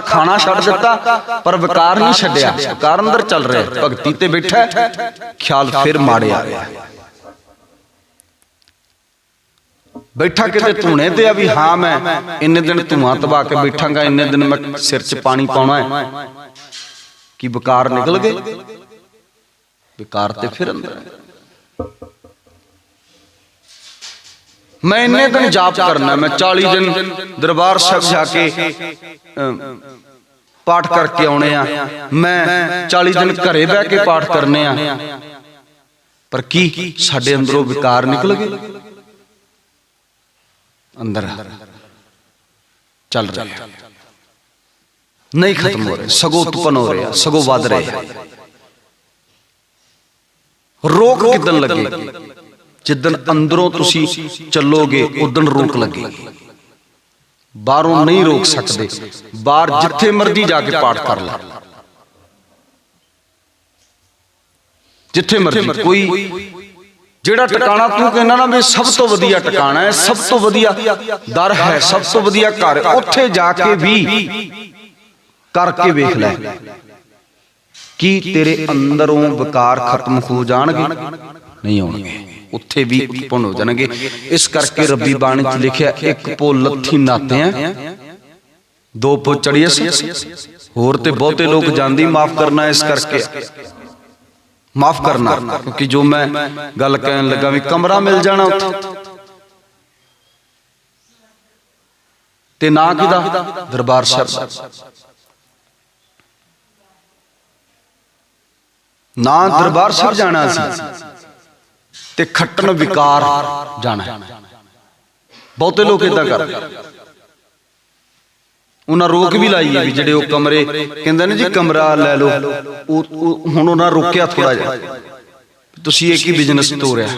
ਖਾਣਾ ਛੱਡ ਦਿੱਤਾ ਪਰ ਵਿਕਾਰ ਨਹੀਂ ਛੱਡਿਆ। ਵਿਕਾਰ ਅੰਦਰ ਚੱਲ ਰਿਹਾ ਭਗਤੀ ਤੇ ਬੈਠਾ ਖਿਆਲ ਫਿਰ ਮਾੜੇ ਆ ਬੈਠਾ ਕਿਤੇ ਧੂਣੇ ਤੇ ਆ ਵੀ ਹਾਂ ਮੈਂ ਇੰਨੇ ਦਿਨ ਧੂਆਂ ਤਬਾ ਕੇ ਬੈਠਾਂਗਾ ਇੰਨੇ ਦਿਨ ਮੈਂ ਸਿਰ 'ਚ ਪਾਣੀ ਪਾਉਣਾ ਹੈ। ਕੀ ਵਿਕਾਰ ਨਿਕਲ ਗਏ? ਵਿਕਾਰ ਤੇ ਫਿਰ ਅੰਦਰ ਹੈ ਮੈਂ ਇੰਨੇ ਦਿਨ ਜਾਪ ਕਰਨਾ ਮੈਂ 40 ਦਿਨ ਦਰਬਾਰ ਸਾਹਿਬ ਜਾ ਕੇ ਅਮ, ਪਾਠ ਕਰਕੇ ਆਉਣੇ ਆ ਮੈਂ 40 ਦਿਨ ਘਰੇ ਬਹਿ ਕੇ ਪਾਠ ਕਰਨੇ ਆ ਪਰ ਕੀ ਸਾਡੇ ਅੰਦਰੋਂ ਵਿਕਾਰ ਨਿਕਲ ਗਏ ਅੰਦਰ ਚੱਲ ਰਿਹਾ ਨਹੀਂ ਖਤਮ ਹੋ ਰਿਹਾ ਸਗੋਂ ਉਤਪਨ ਹੋ ਰਿਹਾ ਸਗੋਂ ਵੱਧ ਰਿਹਾ ਜਿੱਦਣ ਅੰਦਰੋਂ ਤੁਸੀਂ ਚੱਲੋਗੇ ਉਦਨ ਰੋਕ ਲੱਗੇਗੀ ਬਾਹਰੋਂ ਨਹੀਂ ਰੋਕ ਸਕਦੇ। ਬਾਹਰ ਜਿੱਥੇ ਮਰਜ਼ੀ ਜਾ ਕੇ ਪਾਠ ਕਰ ਲੈ। ਜਿੱਥੇ ਮਰਜ਼ੀ। ਕੋਈ ਜਿਹੜਾ ਟਿਕਾਣਾ ਤੂੰ ਕਹਿੰਦਾ ਨਾ ਵੀ ਸਭ ਤੋਂ ਵਧੀਆ ਟਿਕਾਣਾ ਹੈ, ਸਭ ਤੋਂ ਵਧੀਆ ਦਰ ਹੈ, ਸਭ ਤੋਂ ਵਧੀਆ ਘਰ, ਉੱਥੇ ਜਾ ਕੇ ਵੀ ਕਰਕੇ ਵੇਖ ਲੈ। ਕੀ ਤੇਰੇ ਅੰਦਰੋਂ ਵਿਕਾਰ ਖਤਮ ਹੋ ਜਾਣਗੇ? ਨਹੀਂ ਹੋਣਗੇ ਉੱਥੇ ਵੀ ਉਤਪਨ ਹੋ ਜਾਣਗੇ। ਇਸ ਕਰਕੇ ਰੱਬੀ ਬਾਣੀ 'ਚ ਲਿਖਿਆ ਇੱਕ ਪੋ ਲੱਥੀ ਨਾਤੇ ਆ। ਦੋ ਪੋ ਚੜੀਏ ਹੋਰ ਤੇ ਬਹੁਤੇ ਲੋਕ ਜਾਂਦੀ ਮਾਫ ਕਰਨਾ ਇਸ ਕਰਕੇ। ਮਾਫ ਕਰਨਾ। ਕਿਉਂਕਿ ਜੋ ਮੈਂ ਗੱਲ ਕਹਿਣ ਲੱਗਾ ਵੀ ਕਮਰਾ ਮਿਲ ਜਾਣਾ। ਉੱਥੇ ਤੇ ਨਾ ਕਿਦਾ? ਦਰਬਾਰ ਸਾਹਿਬ। ਨਾ ਦਰਬਾਰ ਸਾਹਿਬ ਜਾਣਾ ਸੀ। ਤੇ ਖੱਟਣ ਵਿਕਾਰ ਜਾਣਾ ਬਹੁਤੇ ਲੋਕ ਇਦਾਂ ਕਰਦੇ। ਉਹਨਾਂ ਰੋਕ ਵੀ ਲਾਈ ਹੈ ਵੀ ਜਿਹੜੇ ਉਹ ਕਮਰੇ ਕਹਿੰਦੇ ਨੇ ਜੀ, ਕਮਰਾ ਲੈ ਲਓ। ਉਹ ਹੁਣ ਉਹਨਾਂ ਰੋਕਿਆ ਥੋੜਾ ਜਿਹਾ। ਤੁਸੀਂ ਇੱਕ ਹੀ ਬਿਜ਼ਨਸ ਤੋਰਿਆ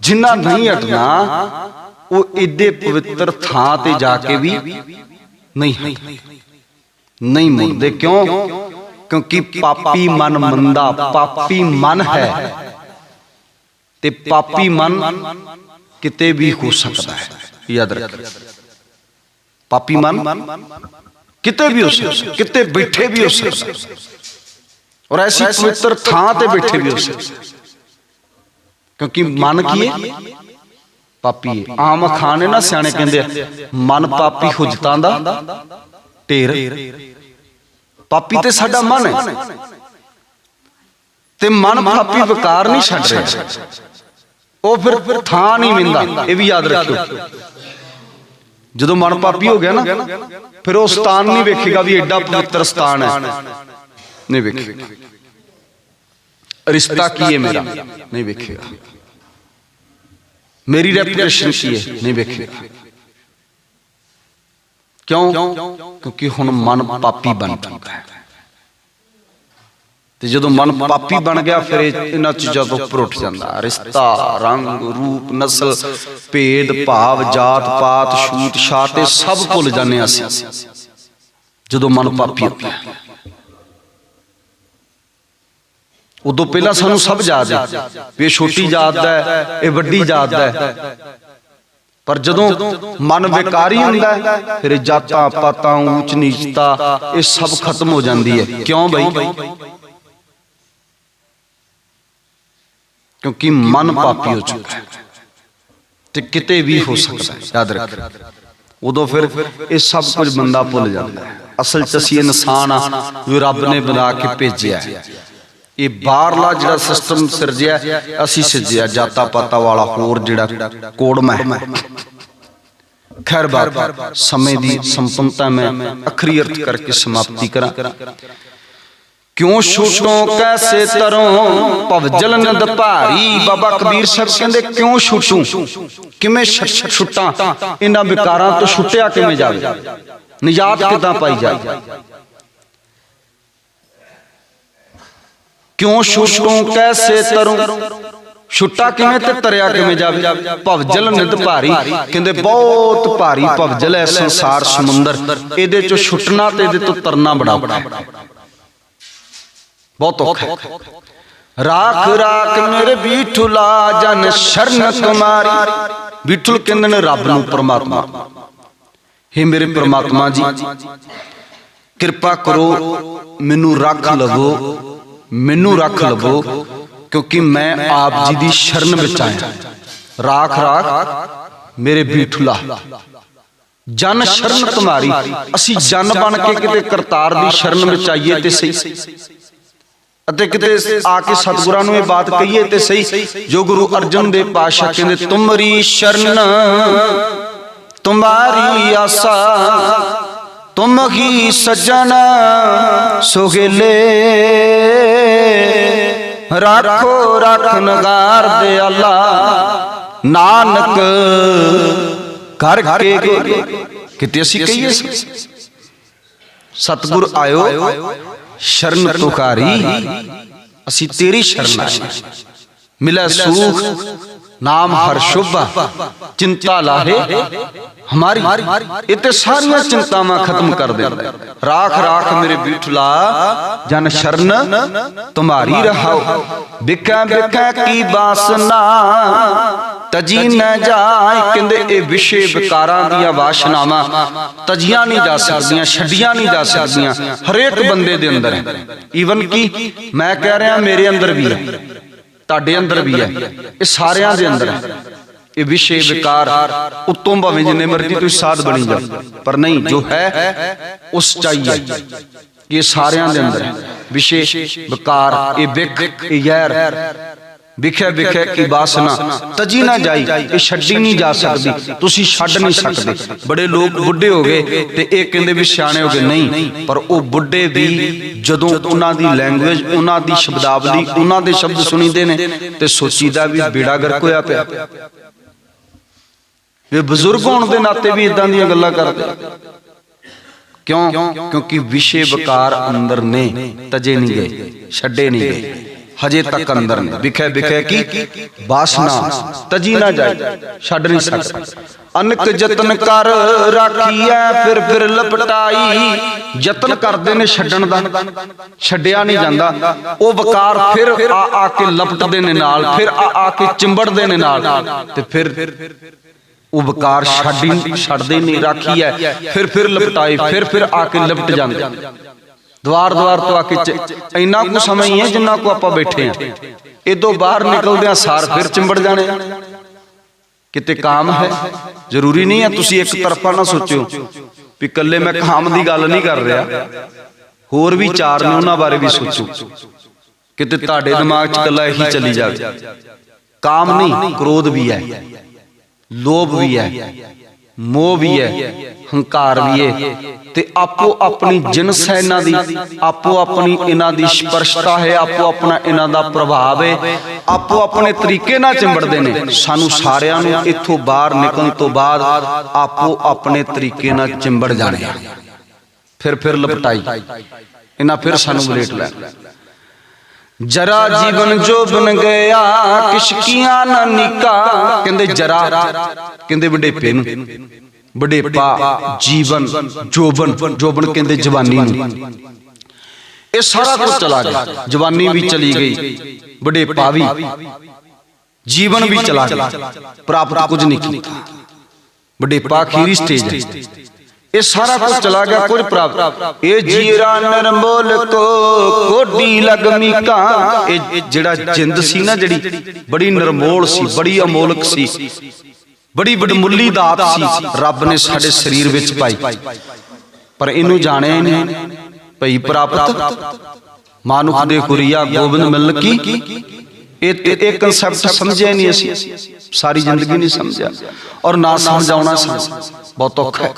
ਜਿੰਨਾ ਨਹੀਂ ਹਟਣਾ, ਉਹ ਏਡੇ ਪਵਿੱਤਰ ਥਾਂ ਤੇ ਜਾ ਕੇ ਵੀ ਨਹੀਂ ਹਟਦੇ ਨਹੀਂ ਮੁੜਦੇ। ਕਿਉਂ? ਕਿਉਂਕਿ ਪਾਪੀ ਮਨ ਮੰਦਾ ਪਾਪੀ ਮਨ ਹੈ। ਤੇ ਪਾਪੀ ਮਨ ਕਿਤੇ ਵੀ ਹੋ ਸਕਦਾ ਹੈ। ਯਾਦ ਰੱਖਿਓ। ਪਾਪੀ ਮਨ ਕਿਤੇ ਵੀ ਹੋ ਸਕਦਾ ਕਿਤੇ ਬੈਠੇ ਵੀ ਹੋ ਸਕਦਾ ਔਰ ਐਸੀ ਪਵਿੱਤਰ ਥਾਂ ਤੇ ਬੈਠੇ ਵੀ ਹੋ ਸਕਦਾ ਕਿਉਂਕਿ ਮਨ ਕੀ ਹੈ? ਪਾਪੀ ਹੈ। ਆਮ ਖਾਨੇ ਨਾ ਸਿਆਣੇ ਕਹਿੰਦੇ ਆ ਮਨ ਪਾਪੀ ਹੁਜਤਾਂ ਦਾ ਢੇਰ। ਪਾਪੀ ਤੇ ਸਾਡਾ ਮਨ ਹੈ। ਤੇ ਮਨ ਪਾਪੀ ਵਿਕਾਰ ਨਹੀਂ ਛੱਡ ਰਿਹਾ। ਉਹ ਫਿਰ ਥਾਂ ਨਹੀਂ ਮਿਲਦਾ। ਇਹ ਵੀ ਯਾਦ ਰੱਖਿਓ। ਜਦੋਂ ਮਨ ਪਾਪੀ ਹੋ ਗਿਆ ਨਾ, ਫਿਰ ਉਹ ਸਥਾਨ ਨਹੀਂ ਵੇਖੇਗਾ ਵੀ ਐਡਾ ਪਵਿੱਤਰ ਸਥਾਨ ਹੈ। ਨਹੀਂ ਵੇਖੇਗਾ। ਰਿਸ਼ਤਾ ਕੀ ਹੈ ਮੇਰਾ? ਨਹੀਂ ਵੇਖੇਗਾ। ਮੇਰੀ ਰੈਪੂਟੇਸ਼ਨ ਕੀ ਹੈ? ਨਹੀਂ ਵੇਖੇਗਾ। ਕਿਉਂ? ਕਿਉਂਕਿ ਹੁਣ ਮਨ ਪਾਪੀ ਬਣ ਚੁੱਕਾ ਹੈ। ਤੇ ਜਦੋਂ ਮਨ ਪਾਪੀ ਬਣ ਗਿਆ, ਫਿਰ ਇਹਨਾਂ ਚੀਜ਼ਾਂ ਤੋਂ ਉੱਪਰ ਉੱਠ ਜਾਂਦਾ। ਰਿਸ਼ਤਾ, ਰੰਗ, ਰੂਪ, ਨਸਲ, ਭੇਦ, ਭਾਵ, ਜਾਤ, ਪਾਤ, ਛੂਤ, ਛਾਤ, ਇਹ ਸਭ ਭੁੱਲ ਜਾਂਦੇ ਹਾਂ ਅਸੀਂ। ਜਦੋਂ ਮਨ ਪਾਪੀ ਹੁੰਦਾ ਉਦੋਂ ਪਹਿਲਾਂ ਸਾਨੂੰ ਸਭ ਯਾਦ ਹੈ ਵੀ ਇਹ ਛੋਟੀ ਜਾਤ ਦਾ ਹੈ, ਇਹ ਵੱਡੀ ਜਾਤ ਦਾ ਹੈ। ਪਰ ਜਦੋਂ ਮਨ ਵਿਕਾਰੀ ਹੁੰਦਾ ਹੈ, ਫਿਰ ਜਾਤਾਂ ਪਾਤਾਂ ਊਚ ਨੀਚਤਾ, ਇਹ ਸਭ ਖਤਮ ਹੋ ਜਾਂਦੀ ਹੈ। ਕਿਉਂ ਬਈ? ਕਿਉਂਕਿ ਮਨ ਪਾਪੀ ਹੋ ਚੁੱਕਾ ਹੈ। ਤੇ ਕਿਤੇ ਵੀ ਹੋ ਸਕਦਾ ਹੈ, ਯਾਦ ਰੱਖ। ਉਦੋਂ ਫਿਰ ਇਹ ਸਭ ਕੁਝ ਬੰਦਾ ਭੁੱਲ ਜਾਂਦਾ ਹੈ। ਅਸਲ ਚ ਅਸੀਂ ਇਨਸਾਨ ਆ ਜੋ ਰੱਬ ਨੇ ਬਣਾ ਕੇ ਭੇਜਿਆ ਹੈ। ਇਹ ਬਾਹਰਲਾ ਜਿਹੜਾ ਸਿਸਟਮ ਸਿਰਜਿਆ, ਅਸੀਂ ਸਿਰਜਿਆ ਜਾਤਾ ਪਾਤਾ ਵਾਲਾ ਹੋਰ ਜਿਹੜਾ ਕੋੜਮਾ ਹੈ ਖੈਰ ਬਾਤ, ਸਮੇਂ ਦੀ ਸੰਪੰਨਤਾ ਮੈਂ ਅਖਰੀ ਅਰਥ ਕਰਕੇ ਸਮਾਪਤੀ ਕਰਾਂ। ਕਿਉਂ ਛੁਟੋ ਕੈਸੇ ਤਰੋਂ ਭਵ ਜਲਨਦ ਭਾਰੀ? ਬਾਬਾ ਕਬੀਰ ਸਾਹਿਬ ਕਹਿੰਦੇ, ਕਿਉਂ ਛੁਟੂ? ਕਿਵੇਂ ਛੁੱਟਾਂ? ਇਹਨਾਂ ਵਿਕਾਰਾਂ ਤੋਂ ਛੁੱਟਿਆ ਕਿਵੇਂ ਜਾਵੇ? ਨਿਜਾਤ ਕਿਦਾਂ ਪਾਈ ਜਾਵੇ? ਕਿਉਂ ਛੁਟੂ ਕੈਸੇ ਤਰੋਂ? ਛੁੱਟਾ ਕਿਵੇਂ ਤੇ ਤਰਿਆ ਕਿਵੇਂ ਜਾਵੇ? ਭਵਜਲ ਨਿਦ ਭਾਰੀ। ਕਹਿੰਦੇ ਬਹੁਤ ਭਾਰੀ ਭਵਜਲ ਹੈ ਸੰਸਾਰ ਸਮੁੰਦਰ। ਇਹਦੇ ਚੋਂ ਛੁੱਟਣਾ ਤੇ ਇਹਦੇ ਤੋਂ ਤਰਨਾ ਬੜਾ ਔਖਾ ਬਹੁਤ ਔਖਾ ਰਾਖ ਰਾਖ ਮੇਰੇ ਬੀਠੁਲਾ ਜਨ ਸ਼ਰਨ ਕੁਮਾਰੀ। ਵਿਠਲ ਕਹਿੰਦੇ ਨੇ ਰੱਬ ਨੂੰ ਪ੍ਰਮਾਤਮਾ। हे ਮੇਰੇ ਪ੍ਰਮਾਤਮਾ ਜੀ ਕਿਰਪਾ ਕਰੋ ਮੈਨੂੰ ਰੱਖ ਲਵੋ। ਮੈਨੂੰ ਰੱਖ ਲਵੋ, ਕਿਉਂਕਿ ਮੈਂ ਆਪ ਜੀ ਦੀ ਸ਼ਰਨ ਵਿੱਚ ਆਇਆ। ਰਾਖ ਰਾਖ, ਮੇਰੇ ਬੀਠੁਲਾ, ਜਨ ਸ਼ਰਨ ਤੁਮਾਰੀ ਅਸੀਂ ਜਨ ਬਣ ਕੇ ਕਿਤੇ ਕਰਤਾਰ ਦੀ ਸ਼ਰਨ ਵਿੱਚ ਆਈਏ ਤੇ ਸਹੀ। ਅਤੇ ਕਿਤੇ ਆ ਕੇ ਸਤਿਗੁਰਾਂ ਨੂੰ ਇਹ ਬਾਤ ਕਹੀਏ ਤੇ ਸਹੀ, ਜੋ ਗੁਰੂ ਅਰਜਨ ਦੇ ਪਾਸ਼ਾ ਕਹਿੰਦੇ, ਤੁਮਰੀ ਸ਼ਰਨ, ਤੁਮਾਰੀ ਆਸਾ ਤੁਮ ਹੀ ਸਜਣ ਸੁਗੇਲੇ ਰੱਖੋ ਰਖਨਗਾਰ ਦੇ ਅੱਲਾ ਨਾਨਕ ਘਰ ਕੇ ਕਿਤੇ ਅਸੀਂ ਕਹੀਏ ਸਤਿਗੁਰ ਆਇਓ ਸ਼ਰਨ ਤੁਕਾਰੀ ਅਸੀਂ ਤੇਰੀ ਸ਼ਰਨ ਆਏ ਮਿਲੇ ਸੁਖ ਨਾਮ ਹਰ ਸ਼ੁਭ ਚਿੰਤਾ ਲਾਹੇ। ਹਮਾਰੀ ਇਹ ਤੇ ਸਾਰੀਆਂ ਚਿੰਤਾਵਾਂ ਖਤਮ ਕਰ ਦਿੰਦਾ ਰਾਖ ਰਾਖ ਮੇਰੇ ਬੀਠਲਾ ਜਨ ਸ਼ਰਨ ਤੁਮਾਰੀ ਰਹਾਓ। ਬਿਕਾ ਬਿਕਾ ਕੀ ਬਾਸਨਾ ਤਜੀ ਨ ਜਾਏ। ਕਹਿੰਦੇ ਇਹ ਵਿਸ਼ੇ ਵਿਕਾਰਾਂ ਦੀਆਂ ਵਾਸ਼ਨਾਵਾਂ ਤਜੀਆਂ ਨਹੀਂ ਜਾ ਸਕਦੀਆਂ ਛੱਡੀਆਂ ਨਹੀਂ ਜਾ ਸਕਦੀਆਂ। ਹਰੇਕ ਬੰਦੇ ਦੇ ਅੰਦਰ ਹੈ। ਈਵਨ ਕੀ ਮੈਂ ਕਹਿ ਰਿਹਾ ਮੇਰੇ ਅੰਦਰ ਵੀ ਹੈ। ਤੁਹਾਡੇ ਅੰਦਰ ਵੀ ਹੈ। ਇਹ ਸਾਰਿਆਂ ਦੇ ਅੰਦਰ ਹੈ। ਇਹ ਵਿਸ਼ੇ ਵਿਕਾਰ ਉਤੋਂ ਭਾਵੇਂ ਜਿੰਨੇ ਮਰਜ਼ੀ ਤੁਸੀਂ ਸਾਧ ਬਣੀ ਜਾਓ ਪਰ ਨਹੀਂ ਜੋ ਹੈ ਉਸ ਚਾਹੀਏ। ਇਹ ਸਾਰਿਆਂ ਦੇ ਅੰਦਰ ਹੈ। ਵਿਸ਼ੇ ਵਿਕਾਰ ਇਹ ਵਿਖ ਇਹ ਯੈਰ। ਵਿਖੇ ਵਿਖੇ ਕੀ ਬਾਸਨਾ ਤਜੀ ਨਾ ਜਾਈ ਇਹ ਛੱਡੀ ਨਹੀਂ ਜਾ ਸਕਦੀ ਤੁਸੀਂ ਛੱਡ ਨਹੀਂ ਸਕਦੇ। ਬੜੇ ਲੋਕ ਬੁੱਢੇ ਹੋ ਗਏ ਤੇ ਇਹ ਕਹਿੰਦੇ ਵੀ ਸਿਆਣੇ ਹੋ ਗਏ ਨਹੀਂ ਪਰ ਉਹ ਬੁੱਢੇ ਵੀ ਜਦੋਂ ਉਹਨਾਂ ਦੀ ਲੈਂਗੁਏਜ ਉਹਨਾਂ ਦੀ ਸ਼ਬਦਾਵਲੀ ਉਹਨਾਂ ਦੇ ਸ਼ਬਦ ਸੁਣੀਦੇ ਨੇ ਤੇ ਸੋਚੀਦਾ ਵੀ ਬੇੜਾ ਗਰਕ ਹੋਇਆ ਪਿਆ। ਇਹ ਬਜ਼ੁਰਗ ਹੋਣ ਦੇ ਨਾਤੇ ਵੀ ਇਦਾਂ ਦੀਆਂ ਗੱਲਾਂ ਕਰਦੇ। ਕਿਉਂ? ਕਿਉਂਕਿ ਵਿਸ਼ੇ ਵਿਕਾਰ ਅੰਦਰ ਨੇ ਤਜੇ ਨਹੀਂ ਗਏ ਛੱਡੇ ਨਹੀਂ ਗਏ। ਹਜੇ ਤੱਕ ਅੰਦਰ ਨੇ। ਵਿਖੇ ਵਿਖੇ ਕੀ ਬਾਸਨਾ ਤਜੀ ਨਾ ਜਾਏ। ਛੱਡ ਨਹੀਂ ਸਕਦਾ। ਅਨਕ ਯਤਨ ਕਰ ਰਾਖੀਐ ਫਿਰ ਫਿਰ ਲਪਟਾਈ। ਯਤਨ ਕਰਦੇ ਨੇ ਛੱਡਣ ਦਾ। ਛੱਡਿਆ ਨਹੀਂ ਜਾਂਦਾ। ਉਹ ਵਕਾਰ ਫਿਰ ਆ ਆ ਕੇ ਲਪਟਦੇ ਨੇ ਨਾਲ। ਫਿਰ ਆ ਆ ਕੇ ਚਿੰਬੜਦੇ ਨੇ ਨਾਲ। ਤੇ ਫਿਰ ਉਹ ਵਕਾਰ ਛੱਡੀ ਛੱਡਦੇ ਨਹੀਂ ਰਾਖੀ ਹੈ ਫਿਰ ਫਿਰ ਲਪਟਾਈ। ਫਿਰ ਫਿਰ ਆ ਕੇ ਲਪਟ ਜਾਂਦੇ। ਦਵਾਰ ਦਵਾਰ ਤੋਂ ਆ ਕੇ ਇੰਨਾ ਕੁ ਸਮਾਂ ਹੀ ਹੈ ਜਿੰਨਾ ਕੋ ਆਪਾਂ ਬੈਠੇ ਆ ਇਦੋਂ ਬਾਹਰ ਨਿਕਲਦੇ ਆ ਸਾਰ ਫਿਰ ਚਿੰਬੜ ਜਾਣੇ। ਕਿਤੇ ਕਾਮ ਹੈ ਜ਼ਰੂਰੀ ਨਹੀਂ ਹੈ ਤੁਸੀਂ ਇੱਕ ਤਰਫਾ ਨਾ ਸੋਚਿਓ ਵੀ ਇਕੱਲੇ ਮੈਂ ਕਾਮ ਦੀ ਗੱਲ ਨਹੀਂ ਕਰ ਰਿਹਾ। ਹੋਰ ਵੀ ਚਾਰ ਨੇ ਉਹਨਾਂ ਬਾਰੇ ਵੀ ਸੋਚੋ। ਕਿਤੇ ਤੁਹਾਡੇ ਦਿਮਾਗ 'ਚ ਇਕੱਲਾ ਇਹੀ ਚੱਲੀ ਜਾਵੇ। ਕਾਮ ਨਹੀਂ ਕ੍ਰੋਧ ਵੀ ਹੈ। ਲੋਭ ਵੀ ਹੈ। ਮੋਹ ਵੀ ਹੈ, ਹੰਕਾਰ ਵੀ ਹੈ ਤੇ ਆਪੋ ਆਪਣੀ ਜਿਨਸ ਹੈ ਇਹਨਾਂ ਦੀ, ਆਪੋ ਆਪਣੀ ਇਹਨਾਂ ਦੀ ਸਪਰਸ਼ਤਾ ਹੈ, ਆਪੋ ਆਪਣਾ ਇਹਨਾਂ ਦਾ ਪ੍ਰਭਾਵ ਹੈ, ਆਪੋ ਆਪਣੇ ਤਰੀਕੇ ਨਾਲ ਚਿੰਬੜਦੇ ਨੇ। ਸਾਨੂੰ ਸਾਰਿਆਂ ਨੂੰ ਇੱਥੋਂ ਬਾਹਰ ਨਿਕਲਣ ਤੋਂ ਬਾਅਦ ਆਪੋ ਆਪਣੇ ਤਰੀਕੇ ਨਾਲ ਚਿੰਬੜ ਜਾਣੇ ਫਿਰ ਫਿਰ ਲਪਟਾਈ। ਇਹਨਾਂ ਫਿਰ ਸਾਨੂੰ ਬਲੇਟ ਲੈ। ਜਰਾ ਜੀਵਨ ਜੋ ਬਨ ਗਿਆ ਕਿਸ਼ਕੀਆਂ ਨਾ ਨਿਕਾ। ਕਹਿੰਦੇ ਜਰਾ ਕਹਿੰਦੇ ਵਡੇਪੇ ਨੂੰ ਵਡੇਪਾ ਜੀਵਨ ਜੋਬਨ। ਜੋਬਨ ਕਹਿੰਦੇ ਜਵਾਨੀ ਨੂੰ। ਇਹ ਸਾਰਾ ਕੁਝ ਚਲਾ ਗਿਆ। ਜਵਾਨੀ ਵੀ ਚਲੀ ਗਈ। ਵਡੇਪਾ ਵੀ ਜੀਵਨ ਵੀ ਚਲਾ ਗਿਆ। ਪ੍ਰਾਪਤ ਕੁਝ ਨਹੀਂ ਕੀਤਾ। ਵਡੇਪਾ ਅਖੀਰੀ ਸਟੇਜ ਹੈ। ਇਹ ਸਾਰਾ ਕੁਝ ਚਲਾ ਗਿਆ ਕੁਝ ਪ੍ਰਾਪਤ ਇਹ ਜੀਰਾ ਨਿਰਮੋਲ ਕੋ ਕੋਡੀ ਲਗਮੀ ਕਾ ਇਹ ਜਿਹੜਾ ਜਿੰਦ ਸੀ ਨਾ ਜਿਹੜੀ, ਬੜੀ ਨਿਰਮੋਲ ਸੀ, ਬੜੀ ਅਮੋਲਕ ਸੀ। ਬੜੀ ਵਡਮੁੱਲੀ ਦਾਤ ਸੀ, ਰੱਬ ਨੇ ਸਾਡੇ ਸਰੀਰ ਵਿੱਚ ਪਾਈ। ਪਰ ਇਹਨੂੰ ਜਾਣਿਆ ਹੀ ਨਹੀਂ। ਭਈ ਪ੍ਰਾਪਤ? ਮਾਨੁਖ ਦੇ ਕੁਰੀਆ ਗੋਬਿੰਦ ਮਿਲ ਕੀ? ਇਹ ਇਹ- ਕਨਸੈਪਟ ਸਮਝਿਆ ਹੀ ਨਹੀਂ ਅਸੀਂ। ਸਾਰੀ ਜ਼ਿੰਦਗੀ ਨਹੀਂ ਸਮਝਿਆ। ਔਰ ਨਾ ਸਮਝ ਆਉਣਾ ਸੀ ਬਹੁਤ ਔਖਾ ਹੈ।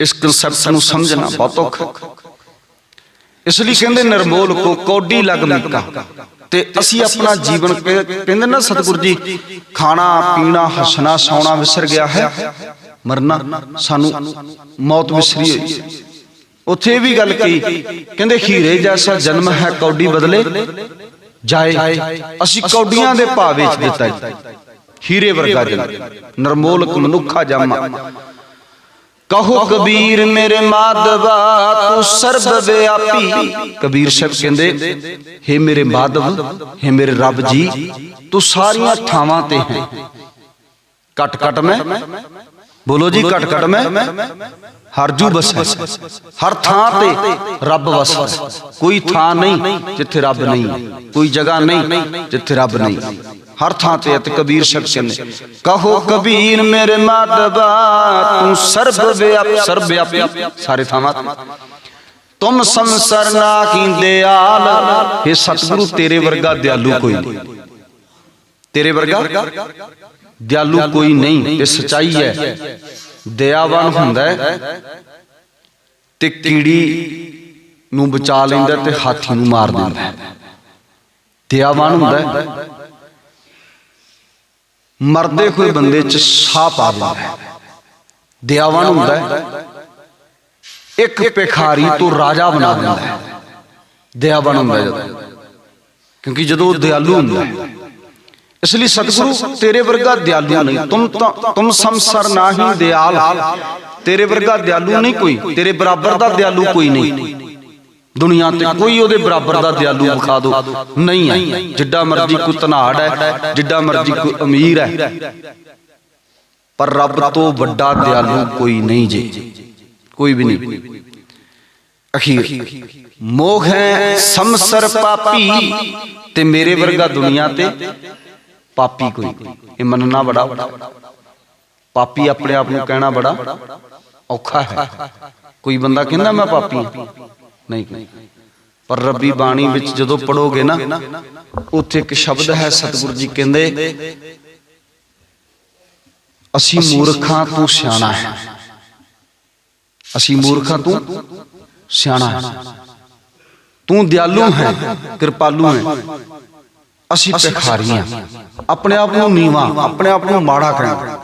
ਇਸ ਕਨਸੈਪਟ ਨੂੰ ਸਮਝਣਾ ਬਹੁਤ ਔਖਾ ਇਸ ਲਈ ਕਹਿੰਦੇ ਨਿਰਮੋਲ ਕੋ ਕੋਡੀ ਲਗ ਮਿੱਕਾ। ਤੇ ਅਸੀਂ ਆਪਣਾ ਜੀਵਨ ਕਹਿੰਦੇ ਨਾ ਸਤਿਗੁਰ ਜੀ, ਖਾਣਾ, ਪੀਣਾ, ਹੱਸਣਾ, ਸੌਣਾ ਵਿਸਰ ਗਿਆ ਹੈ। ਮਰਨਾ, ਸਾਨੂੰ ਮੌਤ ਵਿਸਰੀ ਹੋਈ ਉੱਥੇ ਇਹ ਵੀ ਗੱਲ ਕਹੀ, ਕਹਿੰਦੇ ਹੀਰੇ ਜੈਸਾ ਜਨਮ ਹੈ, ਕੌਡੀ ਬਦਲੇ, ਜਾਏ, ਅਸੀਂ ਕੌਡੀਆਂ ਦੇ ਭਾਅ ਵੇਚ ਦਿੱਤਾ ਹੀਰੇ ਵਰਗਾ ਜਨਮ ਨਰਮੋਲਕ ਮਨੁੱਖਾ ਜਮਾ। ਕਹੋ ਕਬੀਰ ਮੇਰੇ ਮਾਧਵਾ ਤੂੰ ਸਰਬ ਵਿਆਪੀ। ਕਬੀਰ ਸਾਹਿਬ ਕਹਿੰਦੇ हे ਮੇਰੇ ਮਾਧਵ हे ਮੇਰੇ ਰੱਬ ਜੀ ਤੂੰ ਸਾਰੀਆਂ ਥਾਵਾਂ ਤੇ ਹੈ। ਕਟ ਕਟ ਮੈਂ। ਬੋਲੋ ਜੀ ਕਟ ਕਟ ਮੈਂ। ਹਰਜੂ ਬਸ ਹਰ ਥਾਂ ਤੇ ਰੱਬ ਵਸਦਾ ਕੋਈ ਥਾਂ ਨਹੀਂ ਜਿੱਥੇ ਰੱਬ ਨਹੀਂ। ਕੋਈ ਜਗ੍ਹਾ ਨਹੀਂ ਜਿੱਥੇ ਰੱਬ ਨਹੀਂ। ਹਰ ਥਾਂ ਤੇ ਹੈ ਕਬੀਰ ਸ਼ਖਸ ਨੇ। ਕਹੋ ਕਬੀਰ ਮੇਰੇ ਮਾਤਬਾ ਤੂੰ ਸਰਬ ਵਿਆਪ, ਸਰਬ ਵਿਆਪੀ ਸਾਰੇ ਥਾਵਾਂ ਤੇ। ਤੁਮ ਸੰਸਰ ਨਾ ਕੀਂਦਿਆਲ ਇਹ ਸਤਿਗੁਰੂ, ਤੇਰੇ ਵਰਗਾ ਦਿਆਲੂ ਕੋਈ ਨਹੀਂ। ਤੇਰੇ ਵਰਗਾ ਦਿਆਲੂ ਕੋਈ ਨਹੀਂ, ਇਹ ਸਚਾਈ ਹੈ। ਦਇਆਵਾਨ ਹੁੰਦਾ ਤੇ ਕੀੜੀ ਨੂੰ ਬਚਾ ਲੈਂਦਾ ਤੇ ਹਾਥੀ ਨੂੰ ਮਾਰ ਦਿੰਦਾ ਦਇਆਵਾਨ ਹੁੰਦਾ ਮਰਦੇ ਹੋਏ ਬੰਦੇ ਚ ਸਾਹ ਪਾ ਦਿੰਦਾ ਹੈ। ਦਇਆਵਾਨ ਹੁੰਦਾ ਹੈ। ਇੱਕ ਭਿਖਾਰੀ ਤੋਂ ਰਾਜਾ ਬਣਾ ਦਿੰਦਾ ਹੈ। ਦਇਆਵਾਨ ਹੁੰਦਾ ਜਦ। ਕਿਉਂਕਿ ਜਦੋਂ ਉਹ ਦਿਆਲੂ ਹੁੰਦਾ ਹੈ। ਇਸ ਲਈ ਸਤਿਗੁਰੂ ਤੇਰੇ ਵਰਗਾ ਦਿਆਲੂ ਨਹੀਂ। ਤੁਮ ਤਾਂ ਤੁਮ ਸੰਸਰ ਨਾਹੀ ਦਿਆਲ ਤੇਰੇ ਵਰਗਾ ਦਿਆਲੂ ਨਹੀਂ ਕੋਈ। ਤੇਰੇ ਬਰਾਬਰ ਦਾ ਦਿਆਲੂ ਕੋਈ ਨਹੀਂ। ਦੁਨੀਆ ਤੇ ਕੋਈ ਉਹਦੇ ਬਰਾਬਰ ਦਾ ਦਿਆਲੂ ਵਿਖਾ ਦੋ ਨਹੀਂ ਹੈ। ਜਿੱਡਾ ਮਰਜ਼ੀ ਕੋਈ ਧਨਾੜ ਹੈ ਜਿੱਡਾ ਮਰਜ਼ੀ ਕੋਈ ਅਮੀਰ ਹੈ। ਪਰ ਰੱਬ ਤੋਂ ਵੱਡਾ ਦਿਆਲੂ ਕੋਈ ਨਹੀਂ ਜੀ। ਕੋਈ ਵੀ ਨਹੀਂ। ਅਖੀਰ। ਮੋਹ ਹੈ ਸੰਸਰ ਪਾਪੀ ਤੇ ਮੇਰੇ ਵਰਗਾ ਦੁਨੀਆ ਤੇ ਪਾਪੀ ਕੋਈ। ਇਹ ਮੰਨਣਾ ਬੜਾ ਪਾਪੀ ਆਪਣੇ ਆਪ ਨੂੰ ਕਹਿਣਾ ਬੜਾ ਔਖਾ ਹੈ। ਕੋਈ ਬੰਦਾ ਕਹਿੰਦਾ ਮੈਂ ਪਾਪੀ ਹਾਂ। ਨਹੀਂ। ਪਰ ਰੱਬੀ ਬਾਣੀ ਵਿੱਚ ਜਦੋਂ ਪੜੋਗੇ ਨਾ ਉੱਥੇ ਇੱਕ ਸ਼ਬਦ ਹੈ ਸਤਿਗੁਰੂ ਜੀ ਕਹਿੰਦੇ ਅਸੀਂ ਮੂਰਖਾਂ ਤੂੰ ਸਿਆਣਾ ਹੈ। ਅਸੀਂ ਮੂਰਖਾਂ ਤੂੰ ਸਿਆਣਾ ਹੈ। ਤੂੰ ਦਿਆਲੂ ਹੈ ਕਿਰਪਾਲੂ ਹੈ। ਅਸੀਂ ਭਿਖਾਰੀਆਂ ਆਪਣੇ ਆਪ ਨੂੰ ਨੀਵਾ ਆਪਣੇ ਆਪ ਨੂੰ ਮਾੜਾ ਕਹਿਣਾ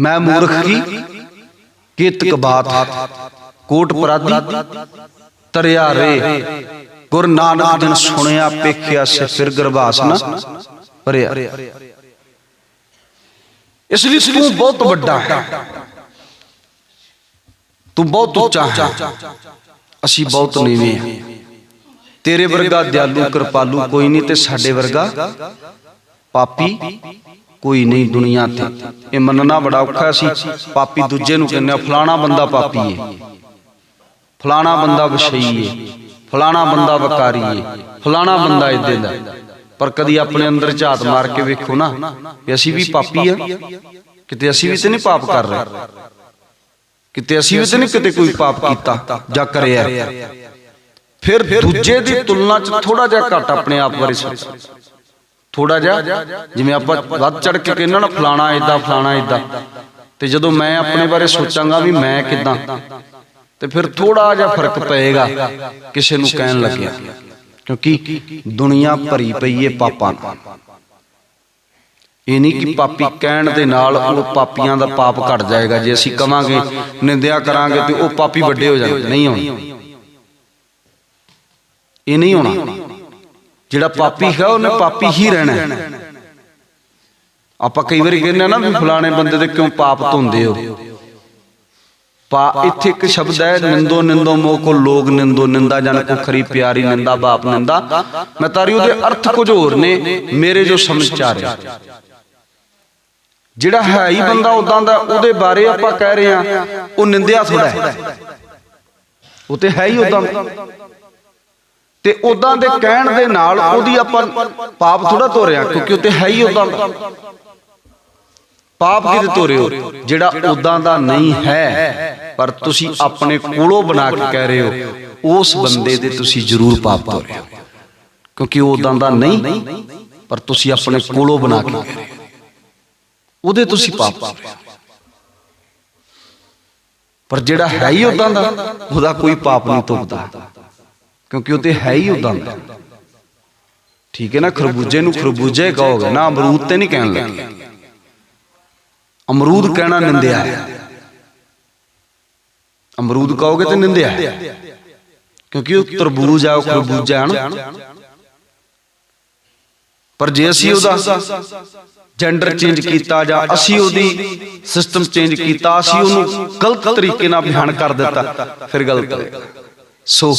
ਮੈਂ ਮੂਰਖ ਕੀ? ਕੀਤਕ ਬਾਤ ਕੋਟ ਪਰਾਦੀ ਤਰਿਆ ਰੇ। ਗੁਰ ਨਾਨਕ ਜਨ ਸੁਣਿਆ ਪੇਖਿਆ ਸੇ, ਫਿਰ ਗਰਵਾਸ ਨਾ ਭਰਿਆ। ਇਸ ਲਈ ਤੂੰ ਬਹੁਤ ਵੱਡਾ ਹੈ। ਤੂੰ ਬਹੁਤ ਉੱਚਾ ਹੈ। ਅਸੀਂ ਬਹੁਤ ਨੀਵੇਂ ਹਾਂ। ਤੇਰੇ ਵਰਗਾ ਦਿਆਲੂ, ਕਿਰਪਾਲੂ ਕੋਈ ਨਹੀਂ ਤੇ ਸਾਡੇ ਵਰਗਾ ਪਾਪੀ ਕੋਈ ਨਹੀਂ ਦੁਨੀਆ ਤੇ। ਇਹ ਮੰਨਣਾ ਬੜਾ ਔਖਾ ਸੀ ਪਾਪੀ ਦੂਜੇ ਨੂੰ ਕਹਿੰਦੇ ਫਲਾਣਾ ਬੰਦਾ ਪਾਪੀ ਏ ਫਲਾਣਾ ਬੰਦਾ ਵਿਸ਼ਈ ਏ ਫਲਾਣਾ ਬੰਦਾ ਵਕਾਰੀ ਏ ਫਲਾਣਾ ਬੰਦਾ ਇਦਾਂ ਦਾ। ਪਰ ਕਦੀ ਆਪਣੇ ਅੰਦਰ ਝਾਤ ਮਾਰ ਕੇ ਵੇਖੋ ਨਾ ਕਿ ਅਸੀਂ ਵੀ ਪਾਪੀ ਆ। ਕਿਤੇ ਅਸੀਂ ਵੀ ਤੇ ਨਹੀਂ ਪਾਪ ਕਰ ਰਹੇ। ਕਿਤੇ ਅਸੀਂ ਵੀ ਤੇ ਨਹੀਂ ਕਿਤੇ ਕੋਈ ਪਾਪ ਕੀਤਾ ਜਾਂ ਕਰਿਆ। ਫਿਰ ਦੂਜੇ ਦੀ ਤੁਲਨਾ 'ਚ ਥੋੜਾ ਜਿਹਾ ਘੱਟ ਆਪਣੇ ਆਪ ਬਾਰੇ ਸੋਚੋ। ਥੋੜਾ ਜਿਹਾ, ਜਿਵੇਂ ਆਪਾਂ ਵੱਧ ਚੜ ਕੇ ਕਹਿੰਨਾ ਨਾ, ਫਲਾਣਾ ਇਦਾਂ ਫਲਾਣਾ ਇਦਾਂ ਤੇ ਜਦੋਂ ਮੈਂ ਆਪਣੇ ਬਾਰੇ ਸੋਚਾਂਗਾ ਵੀ ਮੈਂ ਕਿਦਾਂ ਤੇ ਫਿਰ ਥੋੜਾ ਜਿਹਾ ਫ਼ਰਕ ਪਏਗਾ, ਕਿਸੇ ਨੂੰ ਕਹਿਣ ਲੱਗਿਆ। ਕਿਉਂਕਿ ਦੁਨੀਆ ਭਰੀ ਪਈ ਏ ਪਾਪਾਂ ਨਾਲ। ਇਹ ਨਹੀਂ ਕਿ ਪਾਪੀ ਕਹਿਣ ਦੇ ਨਾਲ ਉਹ ਪਾਪੀਆਂ ਦਾ ਪਾਪ ਘਟ ਜਾਏਗਾ, ਜੇ ਅਸੀਂ ਕਵਾਂਗੇ, ਨਿੰਦਿਆ ਕਰਾਂਗੇ ਤੇ ਉਹ ਪਾਪੀ ਵੱਡੇ ਹੋ ਜਾਣਗੇ। ਨਹੀਂ ਹੋਣੀ। ਇਹ ਨਹੀਂ ਹੋਣਾ। ਜਿਹੜਾ ਪਾਪੀ ਹੈ, ਉਹਨੇ ਪਾਪੀ ਹੀ ਰਹਿਣਾ ਆਪਾਂ ਕਈ ਵਾਰੀ ਕਹਿੰਦੇ ਆ ਨਾ ਵੀ ਫਲਾਣੇ ਬੰਦੇ ਦੇ ਕਿਉਂ ਪਾਪ ਧੁੰਦੇ ਹੋ? ਪਾ ਇੱਥੇ ਇੱਕ ਸ਼ਬਦ ਹੈ, ਨਿੰਦੋ ਨਿੰਦੋ ਮੋਹ ਕੋ ਲੋਗ ਨਿੰਦੋ, ਨਿੰਦਾ ਜਨ ਕੋ ਖਰੀ ਪਿਆਰੀ, ਨਿੰਦਾ ਬਾਪ ਨਿੰਦਾ। ਮੈਂ ਤਾਰੀ ਉਹਦੇ ਅਰਥ ਕੁਝ ਹੋਰ ਨੇ, ਮੇਰੇ ਜੋ ਸਮਝ ਚ ਆ ਰਿਹਾ। ਜਿਹੜਾ ਹੈ ਹੀ ਬੰਦਾ ਉਦਾਂ ਦਾ, ਉਹਦੇ ਬਾਰੇ ਆਪਾਂ ਕਹਿ ਰਹੇ ਆ ਉਹ ਨਿੰਦਿਆ ਥੋੜਾ ਹੈ। ਉਹ ਤੇ ਹੈ ਹੀ ਉਦਾਂ ਤੇ ਉਦਾਂ ਦੇ ਕਹਿਣ ਦੇ ਨਾਲ ਉਹਦੀ ਆਪਾਂ ਪਾਪ ਥੋੜਾ ਧੋਰਿਆ ਕਿਉਂਕਿ ਉਹ ਤੇ ਹੈ ਹੀ ਉਦਾਂ ਦਾ। ਪਾਪ ਕਿਤੇ ਹੋ ਜਿਹੜਾ ਉਦਾਂ ਦਾ ਨਹੀਂ ਹੈ ਪਰ ਤੁਸੀਂ ਆਪਣੇ ਕੋਲੋਂ ਬਣਾ ਕੇ ਕਹਿ ਰਹੇ ਹੋ ਉਸ ਬੰਦੇ ਦੇ ਤੁਸੀਂ ਜ਼ਰੂਰ ਪਾਪ ਹੋ ਕਿਉਂਕਿ ਉਹ ਉਦਾਂ ਦਾ ਨਹੀਂ ਪਰ ਤੁਸੀਂ ਆਪਣੇ ਕੋਲੋਂ ਬਣਾ ਕੇ ਕਹਿ ਰਹੇ ਹੋ। ਉਹਦੇ ਤੁਸੀਂ ਪਾਪ ਹੋ ਪਰ ਜਿਹੜਾ ਹੈ ਹੀ ਉਦਾਂ ਦਾ ਉਹਦਾ ਕੋਈ ਪਾਪ ਨਹੀਂ ਧੁੱਪਦਾ। ਕਿਉਂਕਿ ਉਹ ਤੇ ਹੈ ਹੀ ਉਦਾਂ ਦਾ। ਠੀਕ ਹੈ ਨਾ ਖਰਬੂਜੇ ਨੂੰ ਖਰਬੂਜੇ ਕਹੋਗੇ ਨਾ ਅਮਰੂਦ ਤੇ ਨਹੀਂ ਕਹਿਣ ਲੱਗੇ। ਅਮਰੂਦ ਕਹਿਣਾ ਨਿੰਦਿਆ। ਅਮਰੂਦ ਕਹੋਗੇ ਤੇ ਨਿੰਦਿਆ। ਕਿਉਂਕਿ ਉਹ ਤਰਬੂਜ ਆ ਉਹ ਖਰਬੂਜਾ ਹੈ ਨਾ। ਪਰ ਜੇ ਅਸੀਂ ਉਹਦਾ ਜੈਂਡਰ ਚੇਂਜ ਕੀਤਾ ਜਾਂ ਅਸੀਂ ਉਹਦੀ ਸਿਸਟਮ ਚੇਂਜ ਕੀਤਾ ਅਸੀਂ ਉਹਨੂੰ ਗਲਤ ਤਰੀਕੇ ਨਾਲ ਬਿਆਨ ਕਰ ਦਿੱਤਾ ਫਿਰ ਗਲਤ ਸੋ